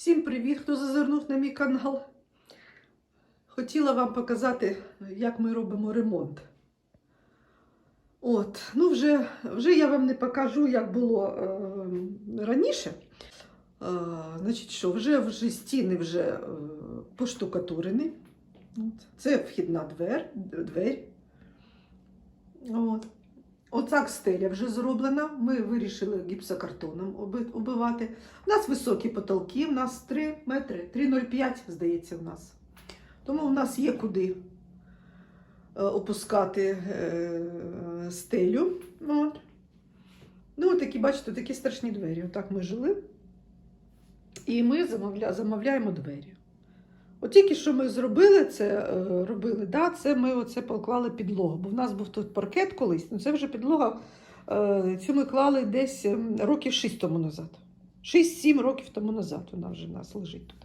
Всім привіт, хто зазирнув на мій канал. Хотіла вам показати, як ми робимо ремонт. От, ну вже, вже я вам не покажу, як було е, раніше. Е, значить, що, вже, вже стіни вже е, поштукатурені. Це вхідна двер, двері. От. Оцак стеля вже зроблена. Ми вирішили гіпсокартоном оббивати. У нас високі потолки, у нас 3 метри, 3,05, здається, у нас. Тому у нас є куди е, опускати е, стелю. От. Ну, такі, бачите, такі страшні двері. Отак ми жили. І ми замовля... замовляємо двері. От тільки що ми зробили це, е, робили, да, це ми оце поклали підлогу. Бо в нас був тут паркет колись, ну це вже підлога. е, Цю ми клали десь ем, років 6 тому назад. 6-7 років тому назад вона вже в нас лежить тут.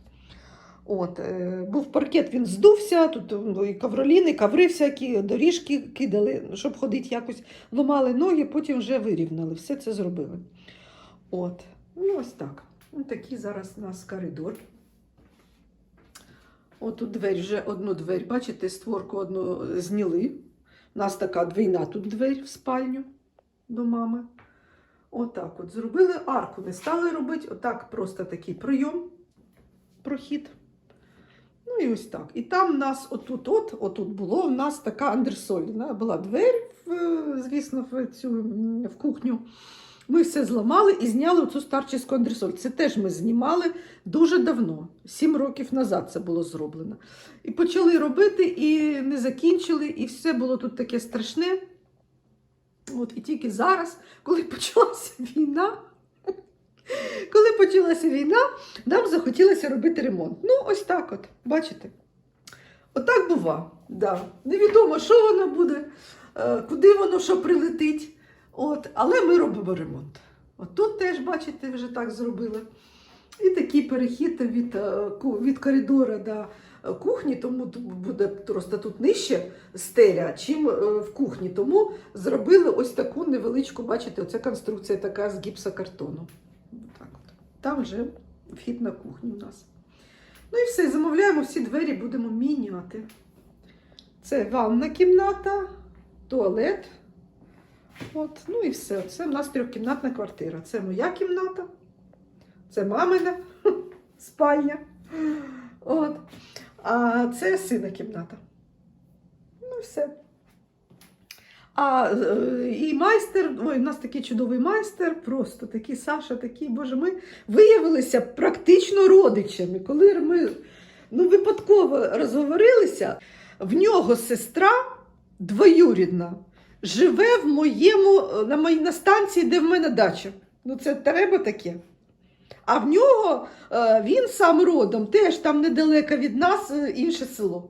От, е, був паркет, він здувся, тут ну, і ковроліни, коври всякі, доріжки кидали, щоб ходити якось, ламали ноги, потім вже вирівняли. Все це зробили. От, ну ось так. Ось такий зараз у нас коридор. Отут двері, вже одну двері, бачите, створку одну зняли. У нас така двійна тут двері в спальню до мами. Отак от зробили арку, не стали робити, отак просто такий прийом, прохід. Ну і ось так. І там в нас отут, от, отут було в нас така андресольна. Була двері, звісно, в цю в кухню. Ми все зламали і зняли цю старчиську андресоль. Це теж ми знімали дуже давно, сім років назад це було зроблено. І почали робити, і не закінчили, і все було тут таке страшне. От, і тільки зараз, коли почалася війна, коли почалася війна, нам захотілося робити ремонт. Ну, ось так от, бачите? Отак бува. Да. Невідомо, що воно буде, е, куди воно що прилетить. От, але ми робимо ремонт. От тут теж, бачите, вже так зробили. І такий перехід від, е, від коридора до е, кухні, тому буде просто тут нижче стеля, чим е, в кухні. Тому зробили ось таку невеличку, бачите, оця конструкція така з гіпсокартону. Отак от. Там вже вхід на кухню у нас. Ну і все, замовляємо всі двері, будемо міняти. Це ванна кімната, туалет. От, ну і все. Це в нас трьохкімнатна квартира. Це моя кімната, це мамина спальня. От. А це сина кімната. Ну все. А е, і майстер, ой, у нас такий чудовий майстер, просто такий Саша, такий, боже, ми виявилися практично родичами. Коли ми ну, випадково розговорилися, в нього сестра двоюрідна живе в моєму, на, моїй, на станції, де в мене дача. Ну, це треба таке. А в нього е, він сам родом, теж там недалеко від нас е, інше село.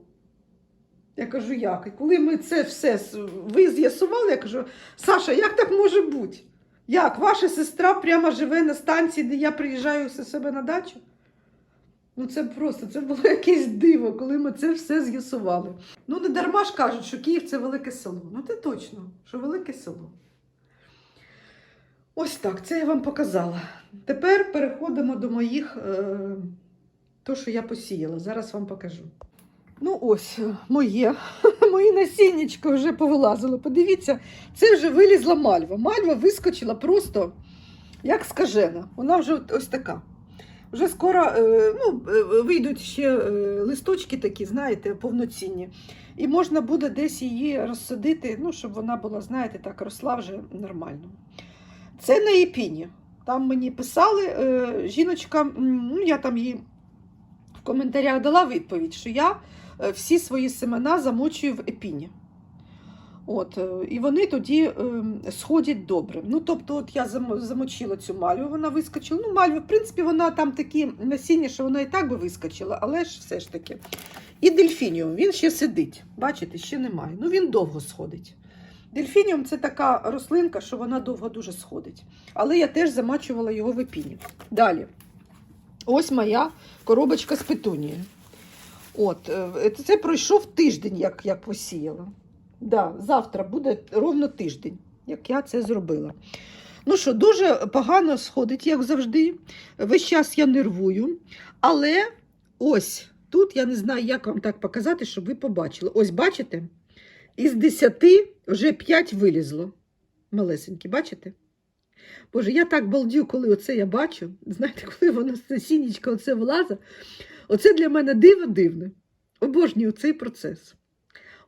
Я кажу, як? І коли ми це все ви з'ясували, я кажу, Саша, як так може бути? Як? Ваша сестра прямо живе на станції, де я приїжджаю до себе на дачу? Ну, це просто це було якесь диво, коли ми це все з'ясували. Ну, не дарма ж кажуть, що Київ це велике село. Ну, це точно, що велике село. Ось так, це я вам показала. Тепер переходимо до моїх, е, то, що я посіяла. Зараз вам покажу. Ну, ось, е, моє. Мої насіннячко вже повилазило. Подивіться, це вже вилізла мальва. Мальва вискочила просто як скажена. Вона вже ось така. Вже скоро е, ну, вийдуть ще листочки такі, знаєте, повноцінні. І можна буде десь її розсадити, ну, щоб вона була, знаєте, так росла вже нормально. Це на епіні. Там мені писали, е, жіночка, ну я там їй в коментарях дала відповідь, що я е, всі свої семена замочую в епіні. От, е, і вони тоді сходять добре. Ну, тобто, от я замочила цю мальву, вона вискочила. Ну, мальва, в принципі, вона там такі насіння, що вона і так би вискочила, але ж все ж таки. І дельфініум, він ще сидить. Бачите, ще немає. Ну, він довго сходить. Дельфініум це така рослинка, що вона довго дуже сходить. Але я теж замачувала його в епіні. Далі. Ось моя коробочка з петунією. От, е, це пройшов тиждень, як я посіяла. Да, завтра буде ровно тиждень, як я це зробила. Ну що, дуже погано сходить, як завжди. Весь час я нервую. Але ось тут я не знаю, як вам так показати, щоб ви побачили. Ось бачите? Із 10 вже 5 вилізло. Малесенькі, бачите? Боже, я так балдію, коли оце я бачу. Знаєте, коли воно з насіннячка оце влазить. Оце для мене диво дивне. Обожнюю цей процес.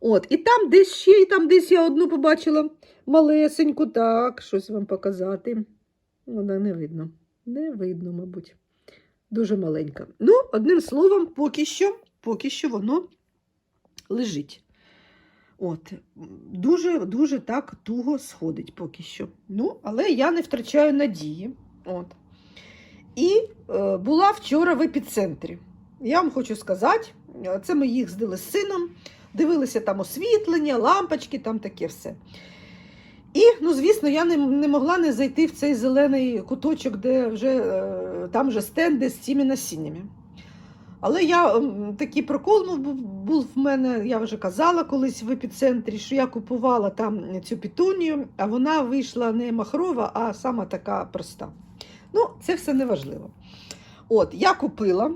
От, і там десь ще, і там десь я одну побачила малесеньку, так, щось вам показати. Вона не видно. Не видно, мабуть. Дуже маленька. Ну, одним словом, поки що, поки що воно лежить. От, дуже, дуже так туго сходить поки що. Ну, але я не втрачаю надії. От. І е, була вчора в епіцентрі. Я вам хочу сказати, е, це ми їздили з сином, дивилися там освітлення, лампочки, там таке все. І, ну, звісно, я не, не могла не зайти в цей зелений куточок, де вже е, там вже стенди з цими насіннями. Але я такий прокол ну, був, в мене, я вже казала колись в епіцентрі, що я купувала там цю пітунію, а вона вийшла не махрова, а сама така проста. Ну, це все не важливо. От, я купила.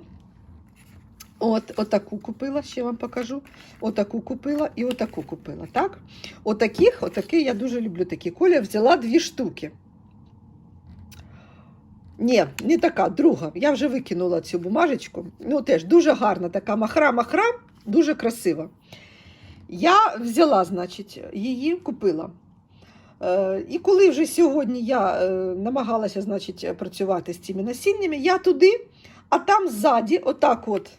От, отаку купила, ще вам покажу. Отаку купила і отаку купила. Так? Отаких, отакі, я дуже люблю такі колір. Взяла дві штуки. Ні, не така, друга. Я вже викинула цю бумажечку. Ну, теж дуже гарна така махра-махра, дуже красива. Я взяла, значить, її купила. Е, і коли вже сьогодні я е, намагалася значить, працювати з цими насіннями, я туди, а там ззаді, отак от,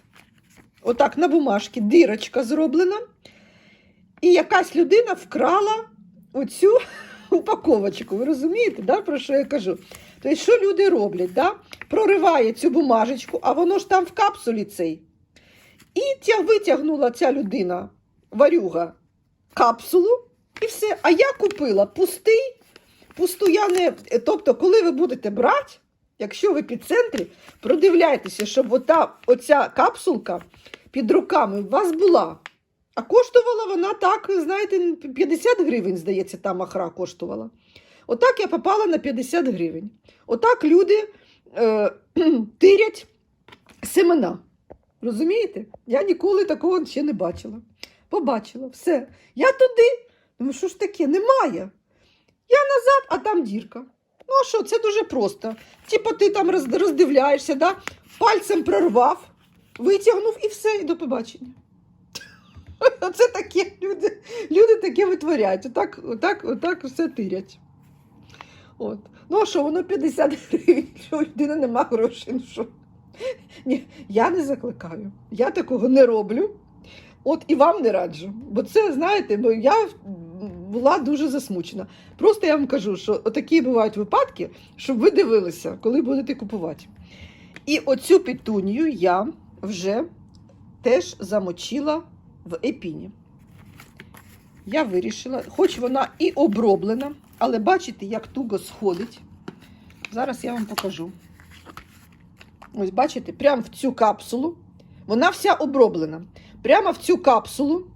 отак на бумажці, дирочка зроблена. І якась людина вкрала оцю упаковочку. Ви розумієте, да, про що я кажу? Тобто, що люди роблять? Да? Прориває цю бумажечку, а воно ж там в капсулі цей. І тя витягнула ця людина, варюга, капсулу, і все. А я купила пустий, пусту я не. Тобто, коли ви будете брати, якщо в епіцентрі, продивляйтеся, щоб ота, оця капсулка під руками у вас була. А коштувала вона так, знаєте, 50 гривень, здається, та махра коштувала. Отак я попала на 50 гривень. Отак люди е, тирять семена. Розумієте? Я ніколи такого ще не бачила. Побачила, все. Я туди. Думаю, що ж таке? Немає. Я назад, а там дірка. Ну, а що, це дуже просто. Типу, ти там роздивляєшся, да? пальцем прорвав, витягнув і все, і до побачення. Оце таке люди, люди таке витворяють. Отак, отак, отак все тирять. От. Ну, а що, воно 50 гривень, що у людини нема грошей. Ну, що? Ні, я не закликаю. Я такого не роблю. От і вам не раджу. Бо це, знаєте, бо я була дуже засмучена. Просто я вам кажу, що такі бувають випадки, щоб ви дивилися, коли будете купувати. І оцю петунію я вже теж замочила в епіні. Я вирішила, хоч вона і оброблена, але бачите, як туго сходить. Зараз я вам покажу. Ось бачите, прямо в цю капсулу. Вона вся оброблена. Прямо в цю капсулу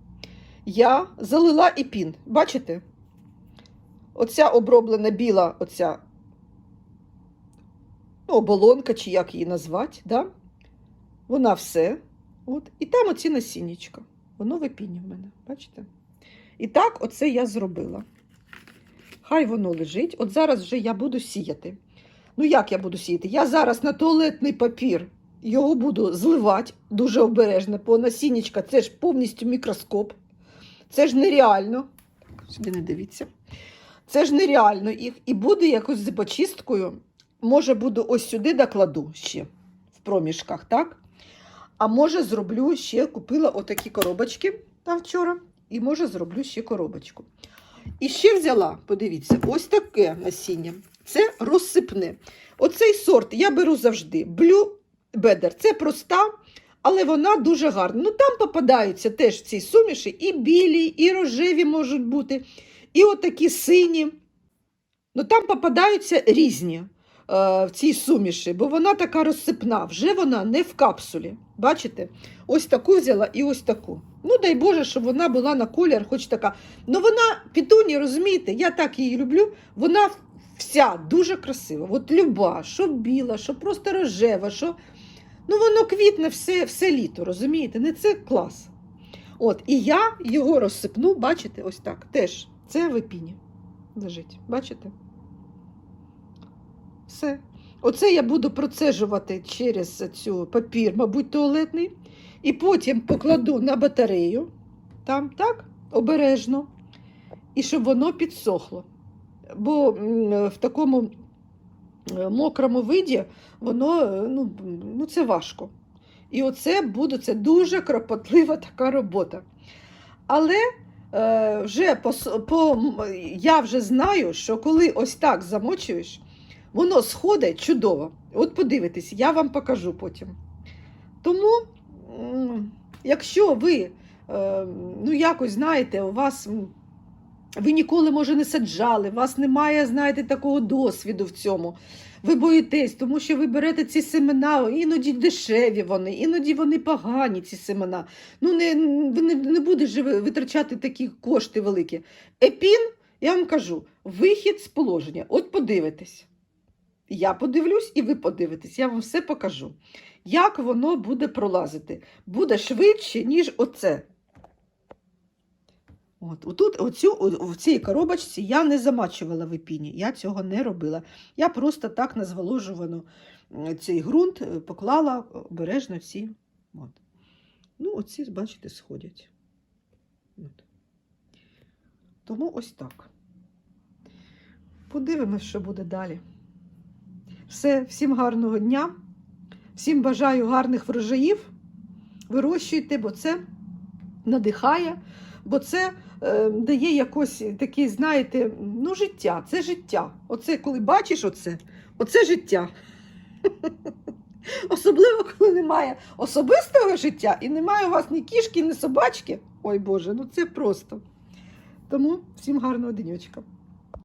я залила епін. Бачите? Оця оброблена біла, оця ну, оболонка, чи як її назвати, да? вона все. От. І там оці насіннячка. Воно в епіні в мене. Бачите? І так, оце я зробила. Хай воно лежить. От зараз вже я буду сіяти. Ну, як я буду сіяти? Я зараз на туалетний папір його буду зливати дуже обережно, бо насіннячка це ж повністю мікроскоп. Це ж нереально. Сюди не дивіться. Це ж нереально їх. І буду якось з почисткою. Може, буду ось сюди докладу ще в проміжках, так? А може, зроблю ще, купила отакі коробочки там вчора, і може зроблю ще коробочку. І ще взяла, подивіться, ось таке насіння. Це розсипне. Оцей сорт я беру завжди. Blue Better. Це проста, але вона дуже гарна. Ну там попадаються теж в цій суміші і білі, і рожеві можуть бути, і отакі сині. Ну там попадаються різні в цій суміші, бо вона така розсипна. Вже вона не в капсулі. Бачите? Ось таку взяла і ось таку. Ну, дай Боже, щоб вона була на колір, хоч така. Ну вона пітуні, розумієте, я так її люблю. Вона Вся дуже красива. От люба, що біла, що просто рожева, що. Ну, воно квітне все, все літо, розумієте? Не це клас. От, і я його розсипну, бачите, ось так. Теж. Це в епіні лежить. Бачите? Все. Оце я буду процежувати через цю папір, мабуть, туалетний. І потім покладу на батарею, там, так, обережно, і щоб воно підсохло. Бо в такому е, мокрому виді воно е, ну, ну, це важко. І оце буде це дуже кропотлива така робота. Але е, вже по, по, я вже знаю, що коли ось так замочуєш, воно сходить чудово. От подивитесь, я вам покажу потім. Тому, якщо ви е, ну, якось знаєте, у вас. Ви ніколи, може, не саджали, у вас немає, знаєте, такого досвіду в цьому. Ви боїтесь, тому що ви берете ці семена, іноді дешеві вони, іноді вони погані, ці семена. Ну, не, ви не, не будеш же ви витрачати такі кошти великі. Епін, я вам кажу, вихід з положення. От подивитесь. Я подивлюсь і ви подивитесь, я вам все покажу. Як воно буде пролазити? Буде швидше, ніж оце. От, отут, оцю, в цій коробочці я не замачувала в я цього не робила. Я просто так на зволожувану цей ґрунт е, поклала обережно всі. От. Ну, оці, бачите, сходять. От. Тому ось так. Подивимось, що буде далі. Все, всім гарного дня, всім бажаю гарних врожаїв. Вирощуйте, бо це надихає, бо це е, дає якось таке, знаєте, ну, життя. Це життя. Оце, коли бачиш оце, оце життя. Особливо, коли немає особистого життя і немає у вас ні кішки, ні собачки. Ой Боже, ну це просто. Тому всім гарного денечка.